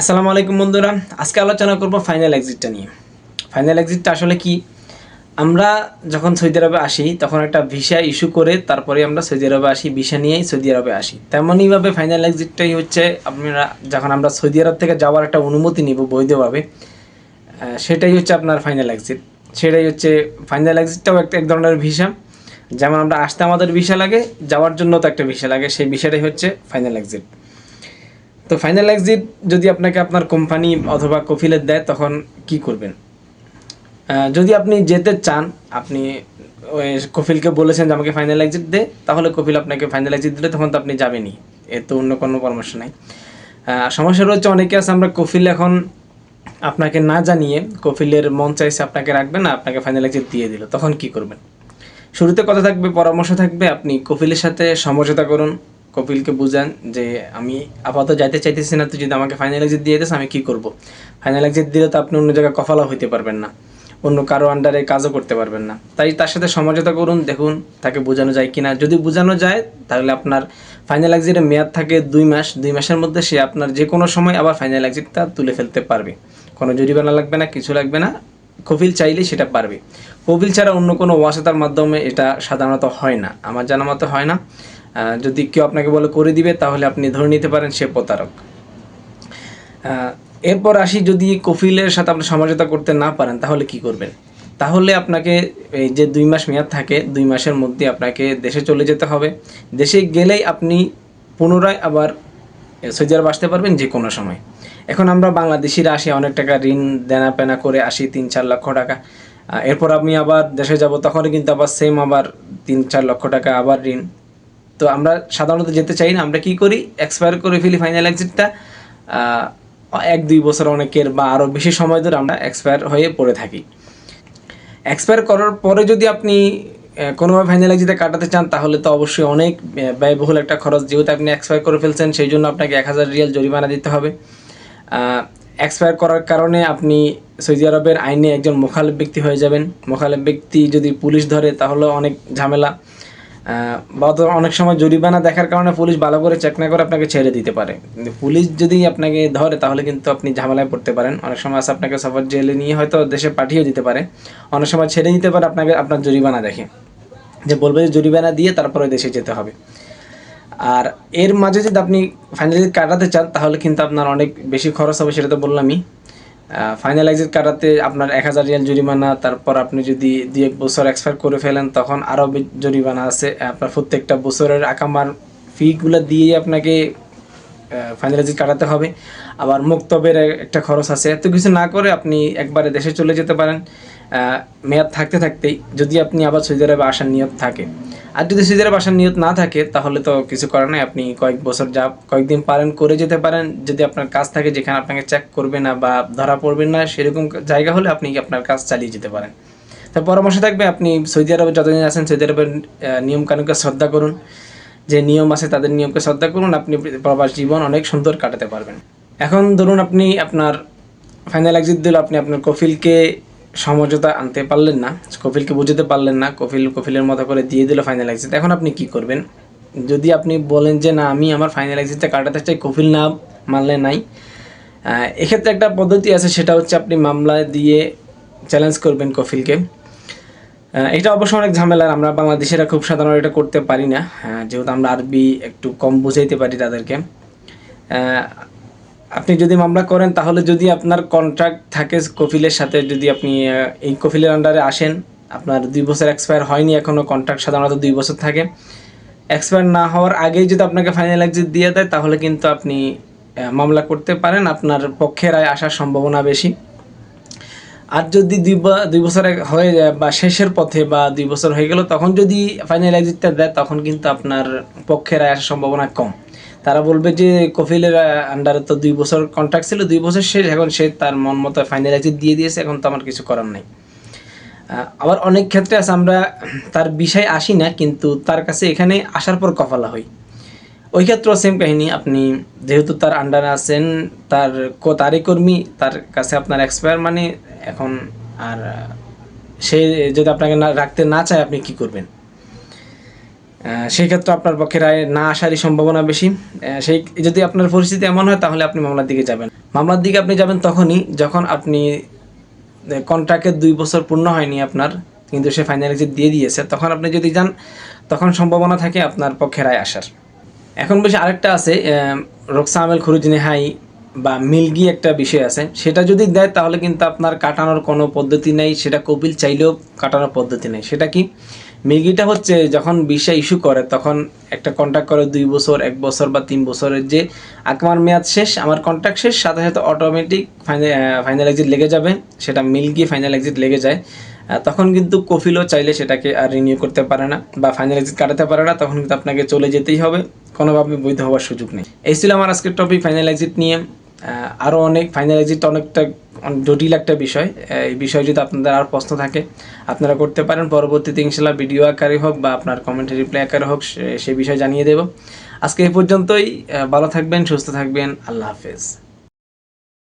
আসসালামু আলাইকুম বন্ধুরা। আজকে আলোচনা করব ফাইনাল এক্সিটটা নিয়ে। ফাইনাল এক্সিটটা আসলে কি? আমরা যখন সৌদি আরবে আসি, তখন একটা ভিসা ইস্যু করে তারপরে আমরা সৌদি আরবে আসি ভিসা নিয়েই সৌদি আরবে আসি। তেমনইভাবে ফাইনাল এক্সিটটাই হচ্ছে আপনারা যখন আমরা সৌদি আরব থেকে যাওয়ার একটা অনুমতি নিব বৈধভাবে সেটাই হচ্ছে আপনার ফাইনাল এক্সিট সেটাই হচ্ছে ফাইনাল এক্সিটটাও একটা এক ধরনের ভিসা যেমন আমরা আসতে আমাদের ভিসা লাগে, যাওয়ার জন্য তো একটা ভিসা লাগে, সেই ভিসাটাই হচ্ছে ফাইনাল এক্সিট তো ফাইনাল এক্সিট যদি আপনাকে আপনার কোম্পানি অথবা কফিলের দেয়, তখন কি করবেন? যদি আপনি যেতে চান, আপনি ওই কফিলকে বলেছেন যে আমাকে ফাইনাল এক্সিট দে, তাহলে কফিল আপনাকে ফাইনাল এক্সিট দিলে তখন তো আপনি যাবেনই। এ তো অন্য কোনো পরামর্শ নাই। সমস্যা রয়েছে অনেকে আছে, আমরা কফিল এখন আপনাকে না জানিয়ে কফিলের মন চাইছে আপনাকে রাখবে না আপনাকে ফাইনাল এক্সিট দিয়ে দিল। তখন কি করবেন? শুরুতে কথা থাকবে, পরামর্শ থাকবে, আপনি কপিলের সাথে সমঝোতা করুন। কপিলকে বুঝান যে আমি আপাতত যাইতে চাইতেছি না তুই যদি আমাকে ফাইনাল এক্সিট দিয়ে দিস, আমি কি করব? ফাইনাল এক্সিট দিলে তো আপনি অন্য জায়গায় কফালা হইতে পারবেন না। অন্য কারও আন্ডারে কাজও করতে পারবেন না। তাই তার সাথে সমঝোতা করুন, দেখুন তাকে বোঝানো যায় কি না যদি বোঝানো যায়, তাহলে আপনার ফাইনাল এক্সিটের মেয়াদ থাকে দুই মাস। দুই মাসের মধ্যে সে আপনার যে কোনো সময় আবার ফাইনাল এক্সিটটা তুলে ফেলতে পারবে। কোনো জরিমানা লাগবে না, কিছু লাগবে না। কপিল চাইলেই সেটা পারবে। কপিল ছাড়া অন্য কোনো ওয়াসাতার মাধ্যমে এটা সাধারণত হয় না। আমার জানা মতো হয় না। যদি কেউ আপনাকে বলে করে দিবে, তাহলে আপনি ধরে নিতে পারেন সে প্রতারক। এরপর আসি, যদি কফিলের সাথে আপনি সমঝোতা করতে না পারেন, তাহলে কি করবেন? তাহলে আপনাকে এই যে দুই মাস মেয়াদ থাকে, দুই মাসের মধ্যে আপনাকে দেশে চলে যেতে হবে। দেশে গেলেই আপনি পুনরায় আবার সৌদি আরব আসতে পারবেন যে কোনো সময়। এখন আমরা বাংলাদেশিরা আসি, অনেক টাকা ঋণ দেনা পেনা করে আসি তিন চার লক্ষ টাকা। এরপর আমি আবার দেশে যাব, তখনই কিন্তু আবার সেম আবার তিন চার লক্ষ টাকা আবার ঋণ। তো আমরা সাধারণত যেতে চাই না, আমরা কি করি? এক্সপায়ার করে ফেলি ফাইনাল এক্সিটটা এক, দুই বছর অনেকের বা আরও বেশি সময় ধরে আমরা এক্সপায়ার হয়ে পড়ে থাকি। এক্সপায়ার করার পরে যদি আপনি কোনোভাবে ফাইনাল এক্সিটে কাটাতে চান, তাহলে তো অবশ্যই অনেক ব্যয়বহুল একটা খরচ। যেহেতু আপনি এক্সপায়ার করে ফেলছেন, সেই জন্য আপনাকে এক হাজার রিয়াল জরিমানা দিতে হবে। এক্সপায়ার করার কারণে আপনি সৌদি আরবের আইনে একজন মোখালেব ব্যক্তি হয়ে যাবেন। মোখালেব ব্যক্তি যদি পুলিশ ধরে তাহলে অনেক ঝামেলা। বা অনেক সময় জরিমানা দেখার কারণে পুলিশ ভালো করে চেক না করে আপনাকে ছেড়ে দিতে পারে। কিন্তু পুলিশ যদি আপনাকে ধরে, তাহলে কিন্তু আপনি ঝামেলায় পড়তে পারেন। অনেক সময় আছে আপনাকে সফর জেলে নিয়ে হয়তো দেশে পাঠিয়ে দিতে পারে। অনেক সময় ছেড়ে দিতে পারে আপনাকে, আপনার জরিমানা দেখে। যে বলবে যে জরিমানা দিয়ে তারপরে দেশে যেতে হবে। আর এর মাঝে যদি আপনি ফাইনালি কাটাতে চান, তাহলে কিন্তু আপনার অনেক বেশি খরচ হবে, সেটা তো বললামই। ফাইনাল এক্সিট কাটাতে আপনার এক হাজার রিয়াল জরিমানা, তারপর আপনি যদি দুই এক বছর এক্সপায়ার করে ফেলেন, তখন আরও জরিমানা আছে। আপনার প্রত্যেকটা বছরের আকামার ফিগুলো দিয়ে আপনাকে ফাইনাল এক্সিট কাটাতে হবে। আবার মুক্তবের একটা খরচ আছে। এত কিছু না করে আপনি একবারে দেশে চলে যেতে পারেন। মেয়াদ থাকতে থাকতেই যদি আপনি আবার সৌদি আরবে আসার নিয়ত থাকে। আর যদি সৌদি আরবে আসার নিয়ত না থাকে, তাহলে তো কিছু করার নাই। আপনি কয়েক বছর যা কয়েকদিন পারেন, করে যেতে পারেন। যদি আপনার কাজ থাকে যেখানে আপনাকে চেক করবে না বা ধরা পড়বেন না, সেরকম জায়গা হলে আপনি আপনার কাজ চালিয়ে যেতে পারেন। তো পরামর্শ থাকবে, আপনি সৌদি আরবে যতদিন আছেন, সৌদি আরবের নিয়ম কানুনকে শ্রদ্ধা করুন। যে নিয়ম আছে তাদের নিয়মকে শ্রদ্ধা করুন। আপনি প্রবাস জীবন অনেক সুন্দর কাটাতে পারবেন। এখন ধরুন আপনি আপনার ফাইনাল এক্সিট দিল, আপনি আপনার কফিলকে সমঝোতা আনতে পারলেন না কফিলকে বুঝতে পারলেন না কফিল কফিলের মতো করে দিয়ে দিল ফাইনাল এক্সিট এখন আপনি কি করবেন? যদি আপনি বলেন যে, না, আমি আমার ফাইনাল এক্সিটটা কাটাতে চাই কফিল না মানলে নাই। এক্ষেত্রে একটা পদ্ধতি আছে, সেটা হচ্ছে আপনি মামলা দিয়ে চ্যালেঞ্জ করবেন কফিলকে এটা অবশ্য অনেক ঝামেলার, আমরা বাংলাদেশিরা খুব সাধারণ এটা করতে পারি না। যেহেতু আমরা আরবি একটু কম বুঝাইতে পারি তাদেরকে। আপনি যদি মামলা করেন, তাহলে যদি আপনার কন্ট্রাক্ট থাকে কফিলের সাথে, যদি আপনি এই কফিলের আন্ডারে আসেন, আপনার দুই বছর এক্সপায়ার হয়নি এখনও কন্ট্রাক্ট সাধারণত দুই বছর থাকে। এক্সপায়ার না হওয়ার আগেই যদি আপনাকে ফাইনাল এক্সিট দিয়ে দেয়, তাহলে কিন্তু আপনি মামলা করতে পারেন। আপনার পক্ষের রায় আসার সম্ভাবনা বেশি। আর যদি দুই দুই বছর হয়ে যায় বা শেষের পথে বা দুই বছর হয়ে গেল, তখন যদি ফাইনাল এক্সিটটা দেয়, তখন কিন্তু আপনার পক্ষের রায় আসার সম্ভাবনা কম। তারা বলবে যে কফিলের আন্ডারে তো দুই বছর কন্ট্রাক্ট ছিল, দুই বছর শেষ, এখন সে তার মন মতো ফাইনাল এক্সিট দিয়ে দিয়েছে, এখন তো আমার কিছু করার নেই। আবার অনেক ক্ষেত্রে আছে, আমরা তার বিষয় আসি না, কিন্তু তার কাছে এখানে আসার পর কফালা হই। ওই ক্ষেত্রেও সেম কাহিনী, আপনি যেহেতু তার আন্ডারে আছেন, তার কো- তারই কর্মী, তার কাছে আপনার এক্সপায়ার মানে এখন আর, সে যদি আপনাকে না, রাখতে না চায়, আপনি কি করবেন? আহ, সেই ক্ষেত্রে আপনার পক্ষে রায় না আসারই সম্ভাবনা বেশি। সেই যদি আপনার পরিস্থিতি এমন হয় তাহলে আপনি মামলার দিকে যাবেন। মামলার দিকে আপনি যাবেন তখনই যখন আপনি কন্ট্রাক্টের দুই বছর পূর্ণ হয়নি আপনার কিন্তু সে ফাইনাল এক্সিট দিয়ে দিয়েছে তখন আপনি যদি যান তখন সম্ভাবনা থাকে আপনার পক্ষে রায় আসার। এখন বেশি আরেকটা আছে রোকসা আমেল খুরুজ হাই বা মিলগি একটা বিষয় আছে। সেটা যদি দেয় তাহলে কিন্তু আপনার কাটানোর কোনো পদ্ধতি নেই সেটা কপিল চাইলেও কাটানোর পদ্ধতি নেই। সেটা কি? মিলগিটা হচ্ছে যখন ভিসা ইস্যু করে, তখন একটা কন্ট্যাক্ট করে দুই বছর, এক বছর বা তিন বছরের যে আমার মেয়াদ শেষ, আমার কন্ট্যাক্ট শেষ, সাথে সাথে অটোমেটিক ফাইনাল এক্সিট লেগে যাবে, সেটা মিলগি ফাইনাল এক্সিট লেগে যায়। তখন কিন্তু কফিলও চাইলে সেটাকে আর রিনিউ করতে পারে না বা ফাইনাল এক্সিট কাটাতে পারে না, তখন কিন্তু আপনাকে চলে যেতেই হবে। কোনোভাবে বৈধ হওয়ার সুযোগ নেই। এই ছিল আমার আজকের টপিক ফাইনাল এক্সিট নিয়ে। আরও অনেক ফাইনাল এক্সিট অনেকটা জটিল একটা বিষয়। এই বিষয়ে যদি আপনাদের আর প্রশ্ন থাকে, আপনারা করতে পারেন। পরবর্তীতে ইনশাল্লাহ ভিডিও আকারে হোক বা আপনার কমেন্টে রিপ্লাই আকারে হোক, সে- বিষয়ে জানিয়ে দেব। আজকে এই পর্যন্তই। ভালো থাকবেন, সুস্থ থাকবেন। আল্লাহ হাফেজ।